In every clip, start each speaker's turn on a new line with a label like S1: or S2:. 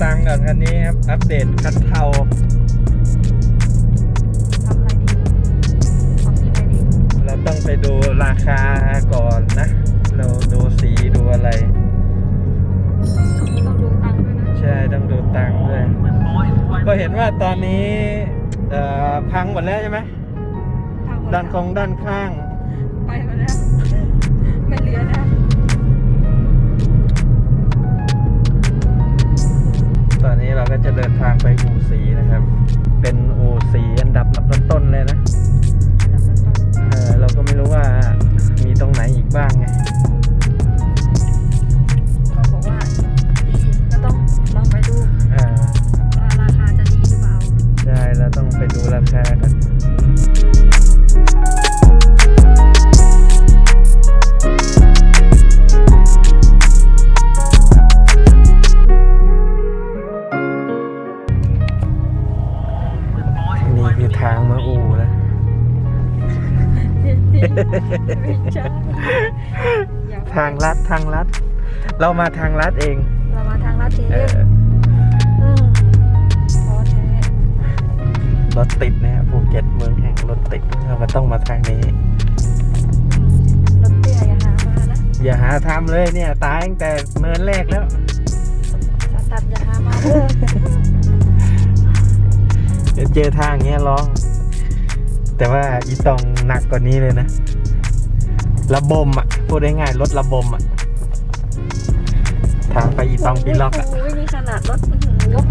S1: รื่องเสียตังค์ก่อนคันนี้ครับ อัปเดตคันเทา
S2: ทำอะไรดีทำที่ไหนดี
S1: เราต้องไปดูราคาก่อนนะ เราดูสีดูอะไร
S2: ต้องดูตังค์ด้วยนะ
S1: ใช่ต้องดูตังค์ด้วย ก็เห็นว่าตอนนี้เอ่อพังหมดแล้วใช่ไหม
S2: ทำหม
S1: ด้านคงด้านข้าง
S2: ไปหมดแล้ว ไม่เหลือแล้ว
S1: ตอนนี้เราก็จะเดินทางไปอู่สีนะครับ เป็นอู่สีอันดับต้นๆเลยนะ เออเราก็ไม่รู้ว่ามีตรงไหนอีกบ้างไง
S2: ไม่ใช่อย่
S1: ทางลัดทางลัด เรามาทางลัดเอง
S2: เรามาทางลาดเท
S1: เออ
S2: อืมพอแท้
S1: รถติดนะฮะภูเก็ตเมืองแห่งรถติดเราก็ต้องมาทางนี้
S2: รถเตี้ยอย่าหามานะ
S1: อย่าหาทำเลยเนี่ย ตายตั้งแต่เนินแรกแล้ว
S2: จะตัดอย่าหามาเด้อ
S1: เดี๋ยวเจอทางเงี้ยร้อง แต่ว่าอีตองหนักกว่านี้เลยนะ ระบมอะ พูดง่ายๆรถระบมอะ ทางไปอีตองปีล็อกอะ
S2: โอ้ยนี่ขนาดรถอื้อหือยก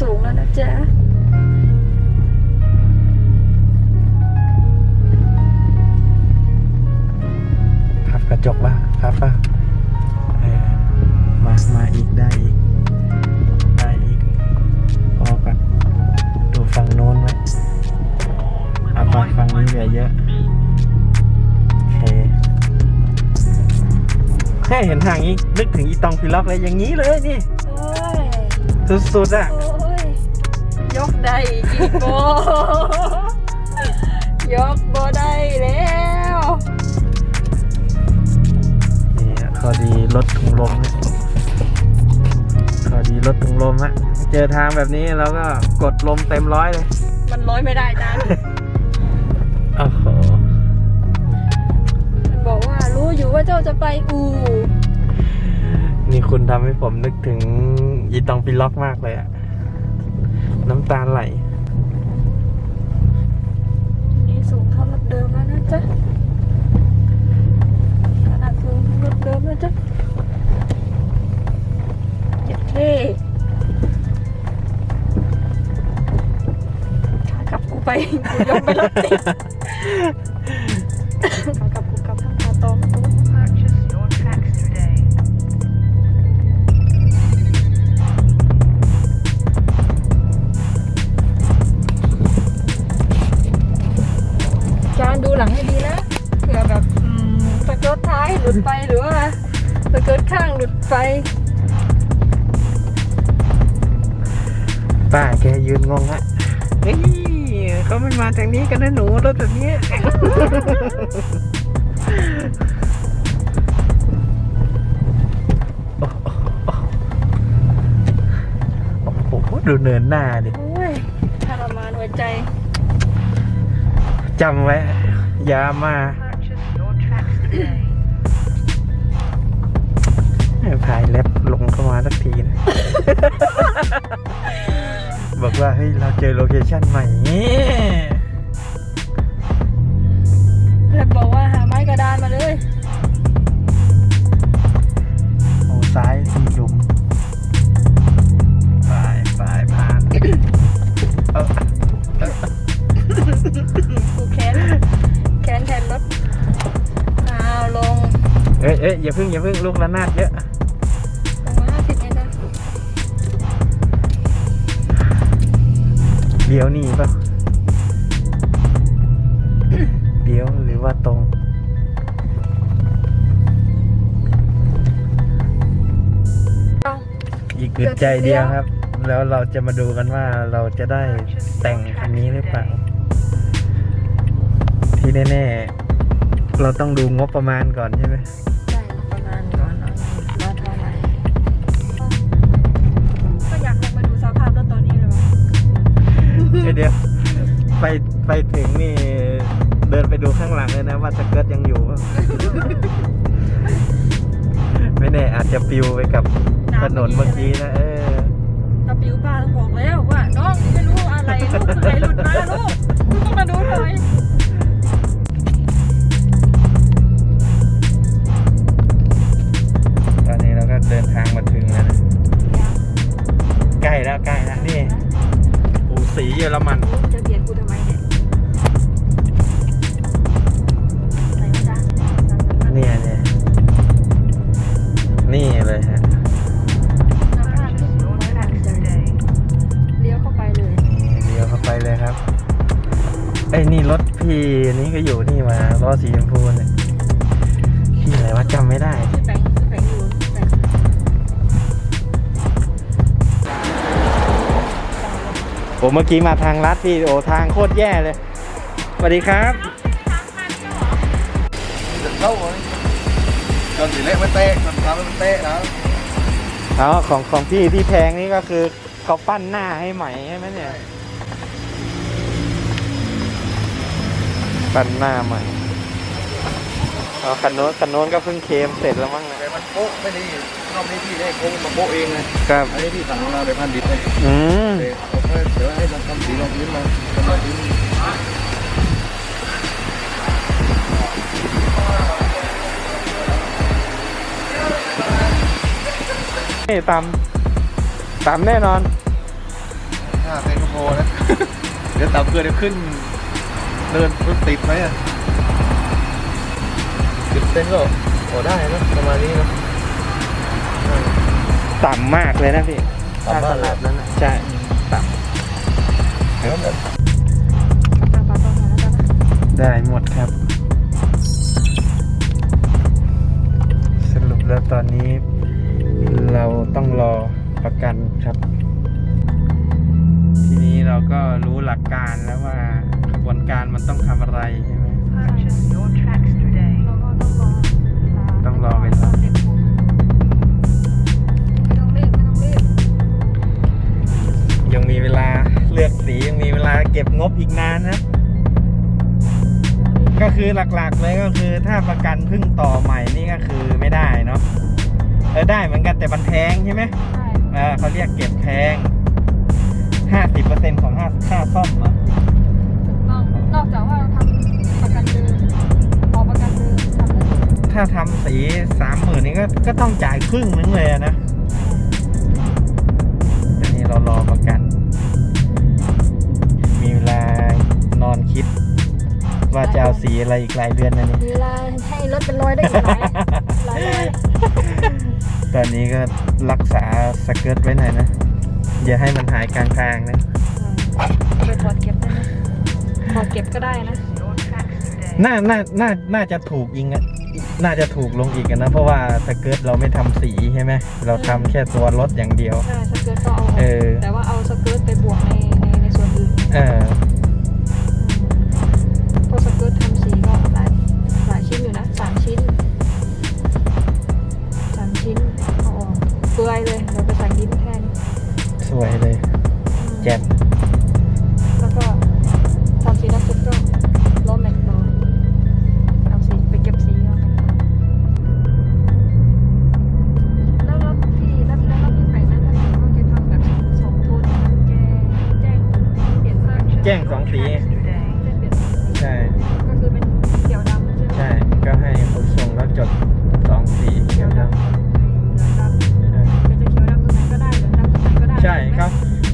S2: สูงแล้วนะจ๊ะ
S1: ขับกระจกบ้างครับป่ะ แค่เห็นทางนี้นึกถึงอีตองพิล็อกเลยอย่างนี้เลยนี่
S2: โอ้ย
S1: สุดๆอะ
S2: โอ้ยยกได้อีกโบยกโบได้แล้ว
S1: นี่ฮะข้อดีรถถุงลมเนี่ยข้อดีรถถุงลมฮะเจอทางแบบนี้เราก็กดลมเต็มร้อยเลย
S2: มันร้อยไม่ได้จ้า
S1: โอ้โห
S2: มันบอกว่ารู้อยู่ว่าเจ้าจะไปอู่
S1: นี่คุณทำให้ผมนึกถึงอีตองปิล็อกมากเลยอะน้ำตาไหล
S2: นี่สูงเท่ารถเดิมแล้วนะจ๊ะขนาดสูงเท่ารถเดิมแล้วจ๊ะเจ็ดเท่ขากลับกูไปกูยกไปรถติด ข้างหลุดไปป้า
S1: แกยืนงงฮะเฮ้ยเขาไม่มาทางนี้กันนะหนูรถแบบเนี้ย โอ้โหดูเนินหน้าดิ
S2: โอ้ยทรมานหัวใจ
S1: จำไว้ อย่ามา
S3: Purchase your tracks today.
S1: พายเล็บลงเข้ามาสักทีนะ บอกว่าเฮ้ยเราเจอโลเคชั่นใหม่
S2: แล้วบอกว่าหาไม้กระดานมาเลย
S1: โอ้ซ้ายสี่หลุมไปไปผ่านเออ
S2: กูแค้นแค้นแทนรถเอาลง
S1: เอ้ยเอ้ยอย่าเพึ่งอย่าเพึ่งลูกระนาดเยอะ
S2: เดี๋
S1: ยวนี่ป่ะเดี๋ยวหรือว่าตรง
S2: อา
S1: อีกอึดใจเดียวครับ แล้วเราจะมาดูกันว่าเราจะได้แต่งคันนี้หรือเปล่า ที่แน่ ๆ เราต้องดูงบประมาณก่อนใช่ไหมางหลังเลยนะว่าสเกิร์ตยังอยู่ ไม่แน่อาจจะปิวไปกับถนนเมื่อกี้นะเออ
S2: ตาปิวป้าต้องบอกแล้วว่าน้องไม่รู้อะไรลูกอะไรหลุดมาลูกต้องมาดูหน่อย
S1: ยวเข้าไปเลยครับไอ้ยนี่รถพี่นี่ก็อยู่นี่มาล้อสีชมพูเนี่ยที่ไหนวะจำไม่ได้
S2: พี่แปงพี่แปงอยู่พี่แปง
S1: โอ้เมื่อกี้มาทางลัดพี่โอ้ทางโคตรแย่เลยสวัสดีครับ
S4: เข้าเลยจนสีเล็กไม่เตะจนทำให้มันเตะนะ
S1: เอาของของพี่ที่แพงนี่ก็คือเขาปั้นหน้าให้ใหม่ใช่ไหมเนี่ย ปั้นหน้าใหม่เอาคันโน้นคันโน้นก็เพิ่งเคลมเสร็จแล้วมั้งนะ
S4: แต่มันโป๊ะไม่ดีรอบนี้พี่ได้โค้งมาโป๊ะเองนะครับอันนี้พี่สั่งมาเลยพันดิบเลย
S1: อืม
S4: เดี๋ยวเอาไปเดี๋ยวให้ทำทำสีรองพื้นมาทำรองพื้น
S1: นี่ตามตามแน่นอน
S4: ห้าเซนก็พอนะ เดี๋ยวต่ำเกินเดี๋ยวขึ้น เดินรถติดไหมอะสิบเซนก็พอได้นะประมาณนี้นะ
S1: ต่ำมากเลยนะพี่
S4: ต่ำมากเลย
S1: ถ้สลับนั้นน่ะใช่ ต่
S4: เดี๋ยวมัน
S2: ทางปากซอยมาแล้วจ้ะนะำ
S1: ได้หมดครับ สรุปแล้วตอนนี้ เราต้องรอประกันครับ ทีนี้เราก็รู้หลักการแล้วว่า ก็
S2: บงบ
S1: อีกนานนะ ก็คือหลักๆเลยก็คือถ้าประกันเพึ่งต่อใหม่นี่ก็คือไม่ได้เนาะเออได้เหมือนกันแต่มันแพงใช่ไหม
S2: ใช่
S1: เออเขาเรียกเก็บแพงห้าสิบเปอร์เซ็นของค่าค่าซ่อมเหรอ
S2: ถูกต้องนอกจากว่าเราทำประกันเดิมพอประกันเดิมทำได้เลย
S1: ถ้าทำสีสามหมื่นนี่ก็ก็ต้องจ่ายครึ่งนึงเลยอะนะแต่นี่เรารอประกัน อนคิด ว่าจะเอาสีอะไรอีกหลายเดือนนะนี่
S2: มีเวลาให้รถเป็นรอยได้อีกหลายหลายรอย
S1: ตอนนี้ก็รักษาสเกิร์ตไว้หน่อยนะ อย่าให้มันหายกลางทางนะ
S2: ไปถอดเก็บได้ไหมถอดเก็บก็ได้นะ
S3: Your tracks today.
S1: น่าน่าน่าน่าจะถูกยิงอะน่าจะถูกลงอีกอะนะ เพราะว่าสเกิร์ตเราไม่ทำสีใช่ไหมเราทำแค่ตัวรถอย่างเดียว
S2: ใช่สเกิร์ตก็เอาออก
S1: เออ
S2: แต่ว่าเอาสเกิร์ตไปบวกในในในส่วนอื่น
S1: เออ
S2: แจ่
S1: ม
S2: แล้วก็ทำสีน้ำซุปก็ล้อแม็กต่อเอาสีไปเก็บสีเอาแล้วรถพี่แล้วแล้วรถพี่ไปนั้นถ้าเกิดว่าแกทำแบบสองโทนแกแจ้งเปลี่ยนเสื้อ
S1: แจ้งสอง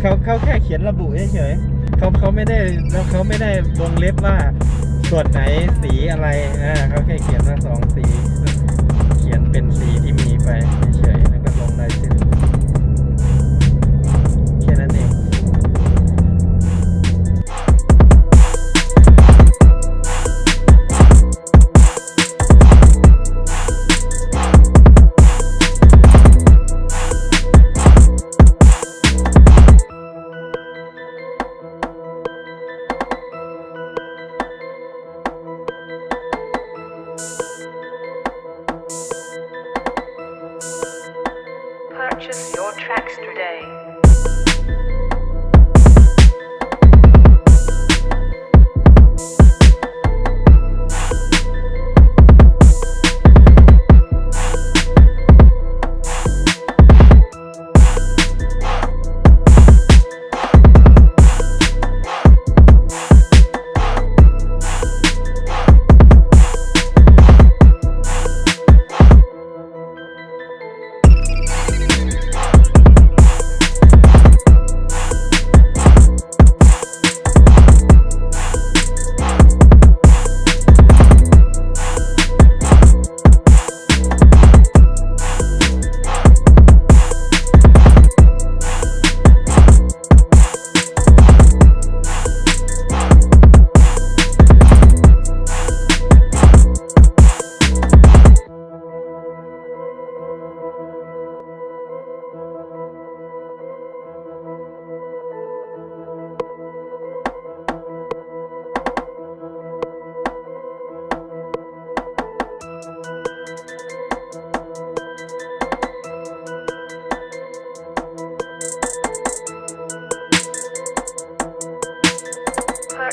S2: เขา
S1: เขาแค่เขียนระบุเฉยๆเขาเขาไม่ได้แล้วเขาไม่ได้วงเล็บว่าส่วนไหนสีอะไรอ่าเขาแค่เขียนว่าสองสี